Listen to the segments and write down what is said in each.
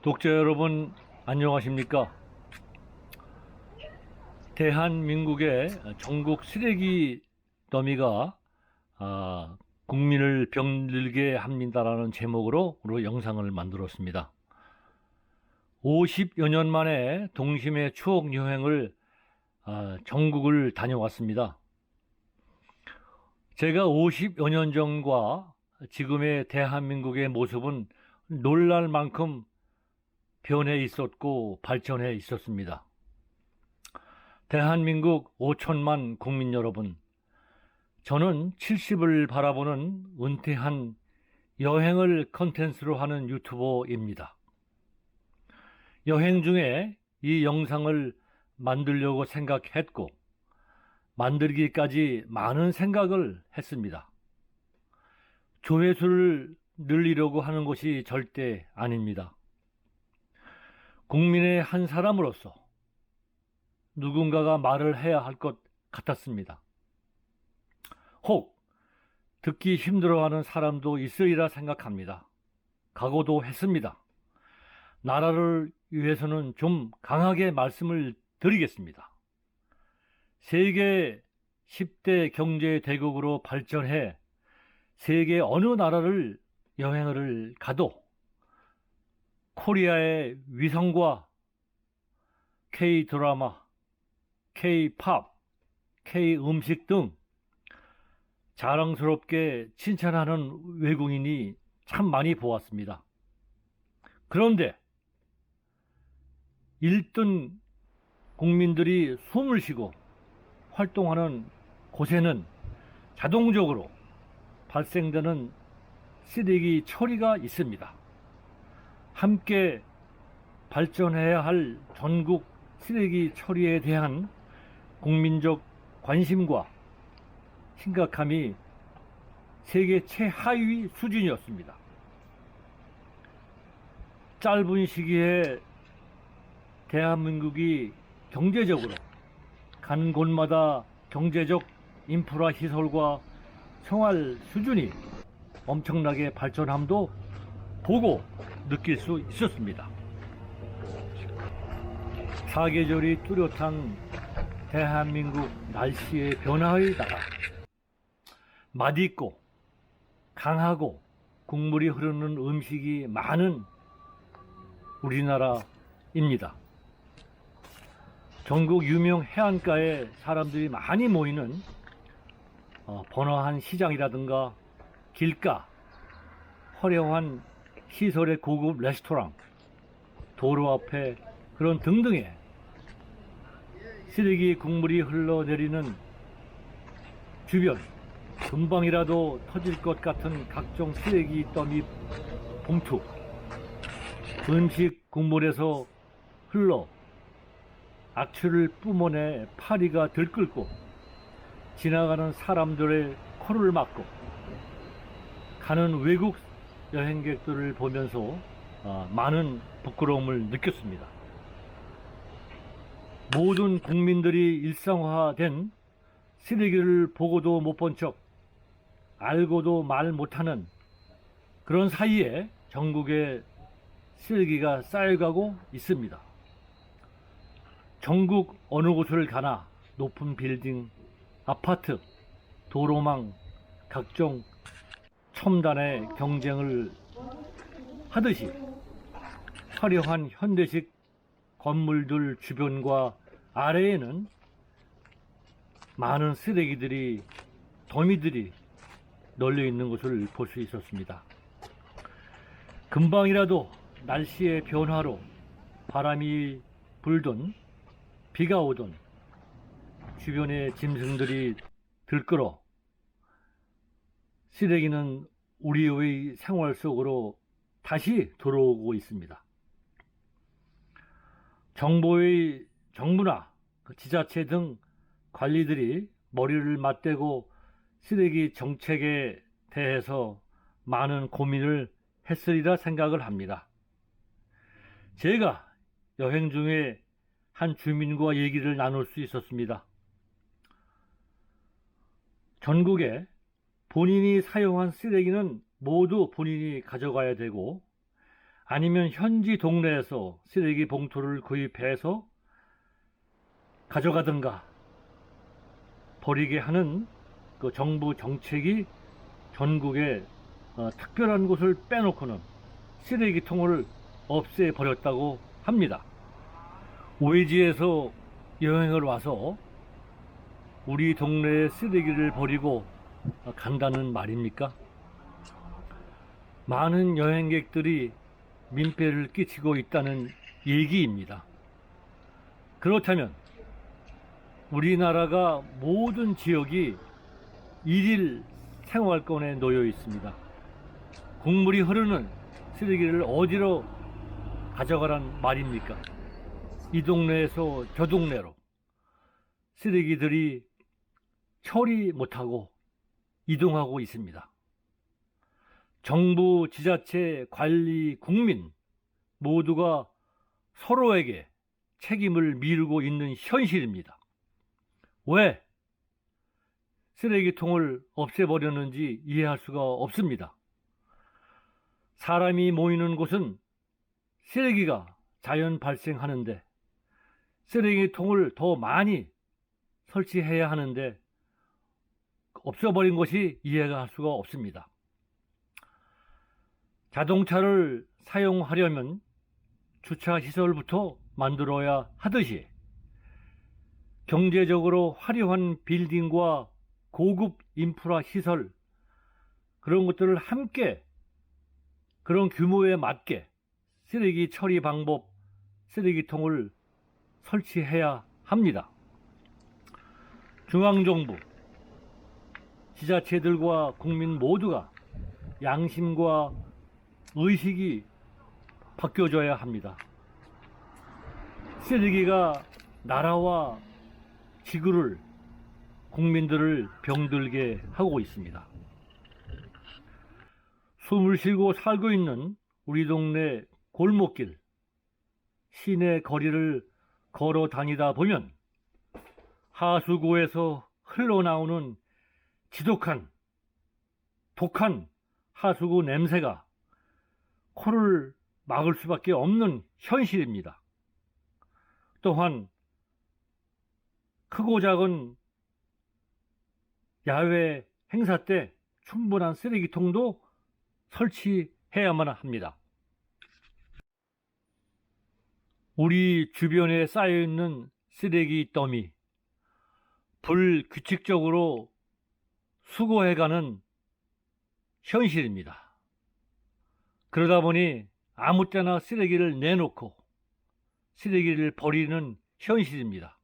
독자 여러분 안녕하십니까? 대한민국의 전국 쓰레기 더미가 아, 국민을 병들게 합니다라는 제목으로 영상을 만들었습니다. 50여 년 만에 동심의 추억 여행을 아, 전국을 다녀왔습니다. 제가 50여 년 전과 지금의 대한민국의 모습은 놀랄 만큼 변해 있었고 발전해 있었습니다. 대한민국 5천만 국민 여러분, 저는 70을 바라보는 은퇴한 여행을 컨텐츠로 하는 유튜버입니다. 여행 중에 이 영상을 만들려고 생각했고, 만들기까지 많은 생각을 했습니다. 조회수를 늘리려고 하는 것이 절대 아닙니다. 국민의 한 사람으로서 누군가가 말을 해야 할 것 같았습니다. 혹 듣기 힘들어하는 사람도 있으리라 생각합니다. 각오도 했습니다. 나라를 위해서는 좀 강하게 말씀을 드리겠습니다. 세계 10대 경제 대국으로 발전해 세계 어느 나라를 여행을 가도 코리아의 위성과 K 드라마, K 팝, K 음식 등 자랑스럽게 칭찬하는 외국인이 참 많이 보았습니다. 그런데 1등 국민들이 숨을 쉬고 활동하는 곳에는 자동적으로 발생되는 쓰레기 처리가 있습니다. 함께 발전해야 할 전국 쓰레기 처리에 대한 국민적 관심과 심각함이 세계 최하위 수준이었습니다. 짧은 시기에 대한민국이 경제적으로 간 곳마다 경제적 인프라 시설과 생활 수준이 엄청나게 발전함도 보고 느낄 수 있었습니다. 사계절이 뚜렷한 대한민국 날씨의 변화에다가 맛있고 강하고 국물이 흐르는 음식이 많은 우리나라입니다. 전국 유명 해안가에 사람들이 많이 모이는 어, 번화한 시장이라든가 길가, 화려한 시설의 고급 레스토랑, 도로 앞에 그런 등등의 쓰레기 국물이 흘러내리는 주변, 금방이라도 터질 것 같은 각종 쓰레기 더미 봉투, 음식 국물에서 흘러 악취를 뿜어내 파리가 들끓고 지나가는 사람들의 코를 막고 가는 외국 여행객들을 보면서 아, 많은 부끄러움을 느꼈습니다. 모든 국민들이 일상화된 쓰레기를 보고도 못 본 척, 알고도 말 못하는 그런 사이에 전국에 쓰레기가 쌓여가고 있습니다. 전국 어느 곳을 가나 높은 빌딩, 아파트, 도로망, 각종 첨단의 경쟁을 하듯이 화려한 현대식 건물들 주변과 아래에는 많은 쓰레기들이, 더미들이 널려 있는 것을 볼 수 있었습니다. 금방이라도 날씨의 변화로 바람이 불던 비가 오던 주변의 짐승들이 들끓어 쓰레기는 우리의 생활 속으로 다시 들어오고 있습니다. 정부의 정부나 그 지자체 등 관리들이 머리를 맞대고 쓰레기 정책에 대해서 많은 고민을 했으리라 생각을 합니다. 제가 여행 중에 한 주민과 얘기를 나눌 수 있었습니다. 전국에 본인이 사용한 쓰레기는 모두 본인이 가져가야 되고 아니면 현지 동네에서 쓰레기 봉투를 구입해서 가져가든가 버리게 하는 그 정부 정책이 전국에 어, 특별한 곳을 빼놓고는 쓰레기통을 없애버렸다고 합니다. 외지에서 여행을 와서 우리 동네에 쓰레기를 버리고 간다는 말입니까? 많은 여행객들이 민폐를 끼치고 있다는 얘기입니다. 그렇다면 우리나라가 모든 지역이 일일 생활권에 놓여 있습니다. 국물이 흐르는 쓰레기를 어디로 가져가란 말입니까? 이 동네에서 저 동네로 쓰레기들이 처리 못하고 이동하고 있습니다. 정부, 지자체, 관리, 국민 모두가 서로에게 책임을 미루고 있는 현실입니다. 왜 쓰레기통을 없애버렸는지 이해할 수가 없습니다. 사람이 모이는 곳은 쓰레기가 자연 발생하는데 쓰레기통을 더 많이 설치해야 하는데 없어버린 것이 이해가 할 수가 없습니다. 자동차를 사용하려면 주차 시설부터 만들어야 하듯이 경제적으로 화려한 빌딩과 고급 인프라 시설 그런 것들을 함께 그런 규모에 맞게 쓰레기 처리 방법, 쓰레기통을 설치해야 합니다. 중앙정부, 지자체들과 국민 모두가 양심과 의식이 바뀌어져야 합니다. 쓰레기가 나라와 지구를 국민들을 병들게 하고 있습니다. 숨을 쉬고 살고 있는 우리 동네 골목길, 시내 거리를 걸어 다니다 보면 하수구에서 흘러나오는 지독한, 독한 하수구 냄새가 코를 막을 수밖에 없는 현실입니다. 또한 크고 작은 야외 행사 때 충분한 쓰레기통도 설치해야만 합니다. 우리 주변에 쌓여 있는 쓰레기 더미, 불규칙적으로 수거해가는 현실입니다. 그러다 보니 아무 때나 쓰레기를 내놓고 쓰레기를 버리는 현실입니다.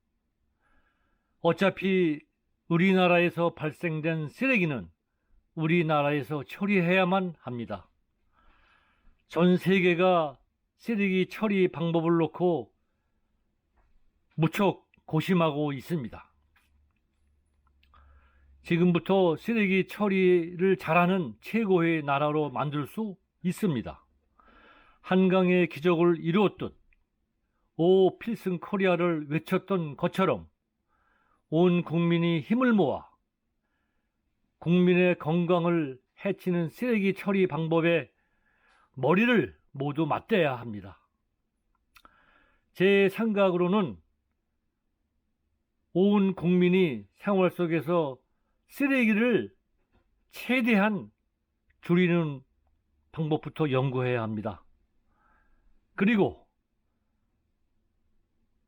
어차피 우리나라에서 발생된 쓰레기는 우리나라에서 처리해야만 합니다. 전 세계가 쓰레기 처리 방법을 놓고 무척 고심하고 있습니다. 지금부터 쓰레기 처리를 잘하는 최고의 나라로 만들 수 있습니다. 한강의 기적을 이루었듯 오 필승 코리아를 외쳤던 것처럼 온 국민이 힘을 모아 국민의 건강을 해치는 쓰레기 처리 방법에 머리를 모두 맞대야 합니다. 제 생각으로는 온 국민이 생활 속에서 쓰레기를 최대한 줄이는 방법부터 연구해야 합니다. 그리고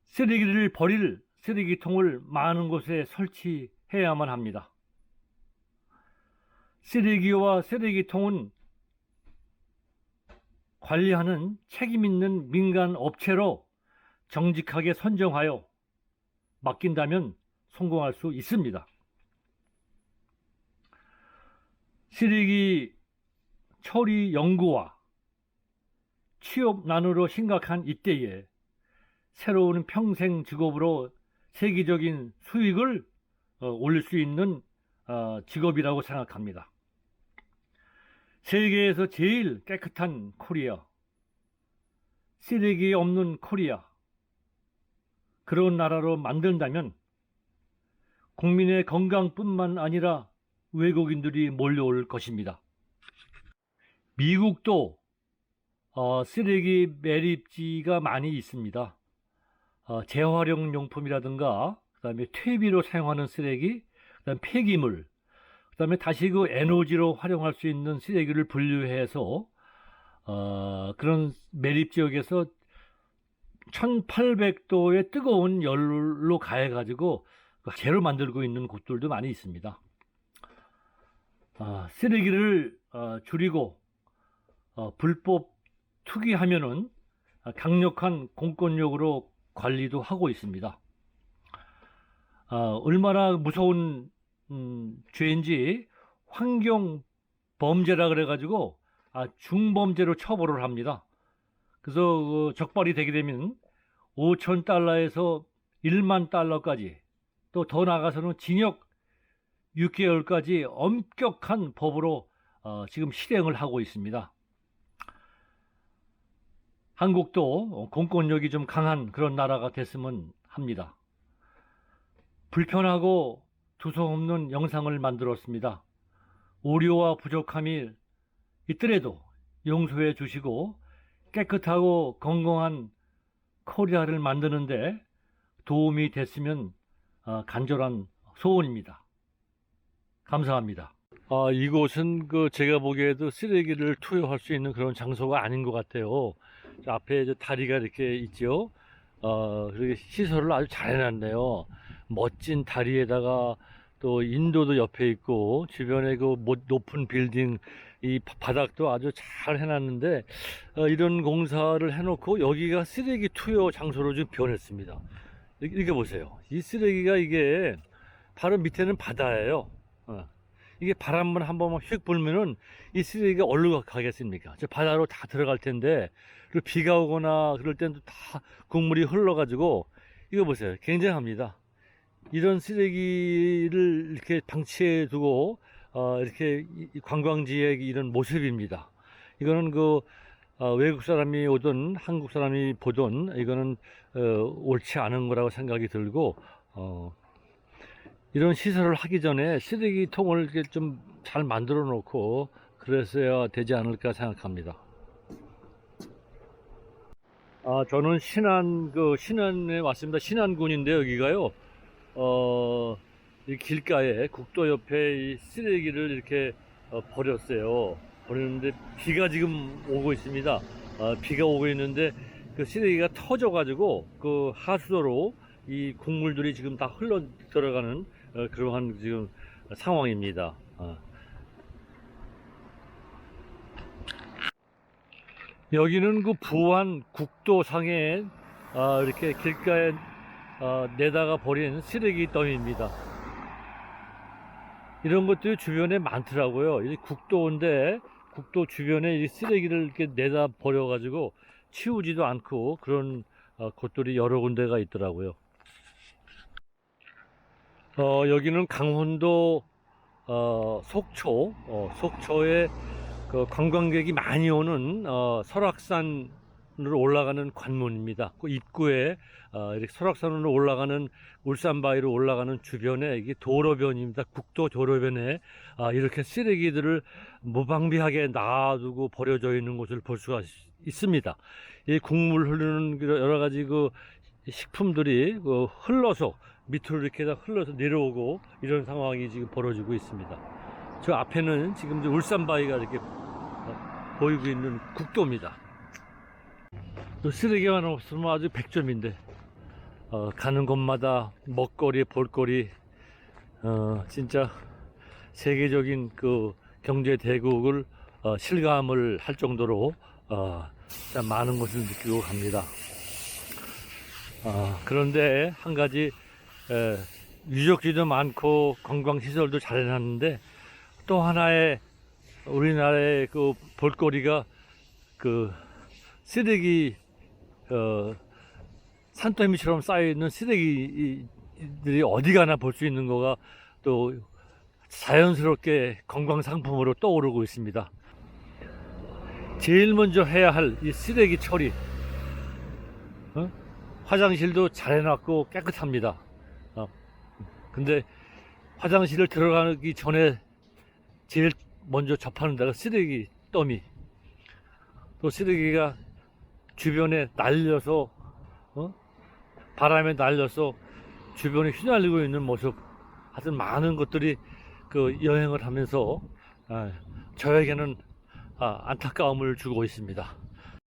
쓰레기를 버릴 쓰레기통을 많은 곳에 설치해야만 합니다. 쓰레기와 쓰레기통은 관리하는 책임 있는 민간 업체로 정직하게 선정하여 맡긴다면 성공할 수 있습니다. 쓰레기 처리 연구와 취업난으로 심각한 이때에 새로운 평생 직업으로 세계적인 수익을 어, 올릴 수 있는 어, 직업이라고 생각합니다. 세계에서 제일 깨끗한 코리아, 쓰레기 없는 코리아, 그런 나라로 만든다면 국민의 건강뿐만 아니라 외국인들이 몰려올 것입니다. 미국도 어, 쓰레기 매립지가 많이 있습니다. 어, 재활용 용품이라든가 그다음에 퇴비로 사용하는 쓰레기, 그다음 폐기물, 그다음에 다시 그 에너지로 활용할 수 있는 쓰레기를 분류해서 어, 그런 매립 지역에서 1800도의 뜨거운 열로 가해 가지고 그 재를 만들고 있는 곳들도 많이 있습니다. 아, 쓰레기를 어, 줄이고 어, 불법 투기하면은 강력한 공권력으로 관리도 하고 있습니다. 아, 얼마나 무서운 음, 죄인지 환경 범죄라 그래가지고 아, 중범죄로 처벌을 합니다. 그래서 그 적발이 되게 되면 5천 달러에서 1만 달러까지 또 더 나가서는 징역 6개월까지 엄격한 법으로 어, 지금 실행을 하고 있습니다. 한국도 공권력이 좀 강한 그런 나라가 됐으면 합니다. 불편하고 두서없는 영상을 만들었습니다. 오류와 부족함이 있더라도 용서해 주시고 깨끗하고 건강한 코리아를 만드는데 도움이 됐으면 어, 간절한 소원입니다. 감사합니다. 아, 이곳은 그 제가 보기에도 쓰레기를 투여할 수 있는 그런 장소가 아닌 것 같아요. 저 앞에 저 다리가 이렇게 있죠. 어, 그리고 시설을 아주 잘 해놨네요. 멋진 다리에다가 또 인도도 옆에 있고 주변에 그 모- 높은 빌딩 이 바- 바닥도 아주 잘 해놨는데 어, 이런 공사를 해놓고 여기가 쓰레기 투여 장소로 좀 변했습니다. 이- 이렇게 보세요. 이 쓰레기가 이게 바로 밑에는 바다예요. 어. 이게 바람만 한 번만 휙 불면은 이 쓰레기가 어디로 가겠습니까? 저 바다로 다 들어갈 텐데 그리고 비가 오거나 그럴 때는 다 국물이 흘러가지고 이거 보세요. 굉장합니다. 이런 쓰레기를 이렇게 방치해 두고 어, 이렇게 관광지의 이런 모습입니다. 이거는 그 어, 외국 사람이 오든 한국 사람이 보든 이거는 어, 옳지 않은 거라고 생각이 들고 어, 이런 시설을 하기 전에 쓰레기통을 이렇게 좀 잘 만들어 놓고 그랬어야 되지 않을까 생각합니다. 아, 저는 신안, 그, 신안에 왔습니다. 신안군인데, 여기가요, 어, 이 길가에 국도 옆에 이 쓰레기를 이렇게 어, 버렸어요. 버렸는데, 비가 지금 오고 있습니다. 어, 비가 오고 있는데, 그 쓰레기가 터져가지고, 그 하수도로 이 국물들이 지금 다 흘러 들어가는 어, 그러한 지금 상황입니다. 어. 여기는 그 부안 국도상에 어, 이렇게 길가에 어, 내다가 버린 쓰레기 더미입니다. 이런 것들이 주변에 많더라고요. 이 국도인데 국도 주변에 이 쓰레기를 이렇게 내다 버려가지고 치우지도 않고 그런 어, 곳들이 여러 군데가 있더라고요. 어, 여기는 강원도 어, 속초, 어, 속초에 그 관광객이 많이 오는 어, 설악산으로 올라가는 관문입니다. 그 입구에 어, 이렇게 설악산으로 올라가는 울산바위로 올라가는 주변에 이게 도로변입니다. 국도 도로변에 아, 이렇게 쓰레기들을 무방비하게 놔두고 버려져 있는 곳을 볼 수가 있- 있습니다. 이 국물 흐르는 그 여러 가지 그 식품들이 그 흘러서 밑으로 이렇게 다 흘러서 내려오고 이런 상황이 지금 벌어지고 있습니다. 저 앞에는 지금 울산바위가 이렇게 어, 보이고 있는 국도입니다. 또 쓰레기만 없으면 아주 100점인데 어, 가는 곳마다 먹거리, 볼거리 어, 진짜 세계적인 그 경제 대국을 어, 실감을 할 정도로 어, 많은 것을 느끼고 갑니다. 아, 그런데 한 가지 에, 유적지도 많고 관광시설도 잘 해놨는데 또 하나의 우리나라의 그 볼거리가 그 쓰레기 어, 산더미처럼 쌓여있는 쓰레기들이 어디 가나 볼 수 있는 거가 또 자연스럽게 관광 상품으로 떠오르고 있습니다. 제일 먼저 해야 할 이 쓰레기 처리. 어? 화장실도 잘 해놨고 깨끗합니다. 어. 근데 화장실을 들어가기 전에 제일 먼저 접하는 데가 쓰레기 더미. 또 쓰레기가 주변에 날려서 어? 바람에 날려서 주변에 휘날리고 있는 모습 하여튼 많은 것들이 그 여행을 하면서 아, 저에게는 아, 안타까움을 주고 있습니다.